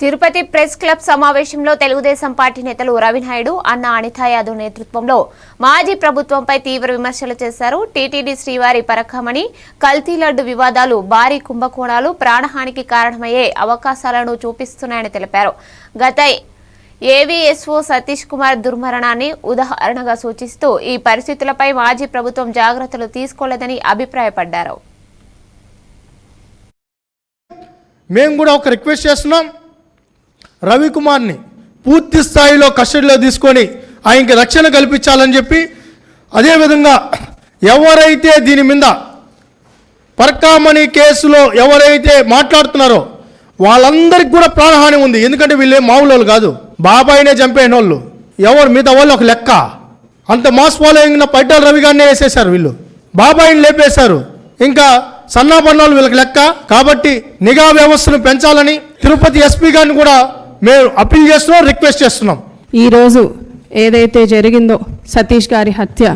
Tirupati press club సమావేశంలో Telugu Desam party నేతలు రవినాయుడు అన్న అనిత యాదవ్ నేతృత్వంలో మాజీ ప్రభుత్వంపై తీవ్ర విమర్శలు చేశారు. టీటీడీ శ్రీవారి పరకమణి కల్తీ లడ్డు వివాదాలు భారీ కుంభకోణాలు ప్రాణహానికి కారణమయ్యే అవకాశాలను చూపిస్తున్నాయని తెలిపారు. గత ఏవీఎస్ఓ సతీష్ కుమార్ దుర్మరణాన్ని ఉదాహరణగా సూచిస్తూ ఈ పరిస్థితులపై మాజీ ప్రభుత్వం జాగ్రత్తలు తీసుకోలేదని అభిప్రాయపడ్డారు. మేము కూడా ఒక రిక్వెస్ట్ చేస్తున్నాం రవికుమార్ని పూర్తి స్థాయిలో కస్టడీలో తీసుకొని ఆయనకి రక్షణ కల్పించాలని చెప్పి. అదేవిధంగా ఎవరైతే దీని మీద పర్కామణి కేసులో ఎవరైతే మాట్లాడుతున్నారో వాళ్ళందరికీ కూడా ప్రాణహాని ఉంది. ఎందుకంటే వీళ్ళే మామూలు వాళ్ళు కాదు. బాబాయినే చంపేయని వాళ్ళు ఎవరు మిగతా వాళ్ళు ఒక లెక్క. అంత మాస్ ఫాలోయింగ్ పైటాల రవి గారినే వేసేశారు వీళ్ళు. బాబాయిని లేపేశారు. ఇంకా సన్నాపన్నాలు వీళ్ళకి లెక్క. కాబట్టి నిఘా వ్యవస్థను పెంచాలని తిరుపతి ఎస్పీ గారిని కూడా మేము అప్పీల్ చేస్తున్నాం రిక్వెస్ట్ చేస్తున్నాం. ఈరోజు ఏదైతే జరిగిందో సతీష్ గారి హత్య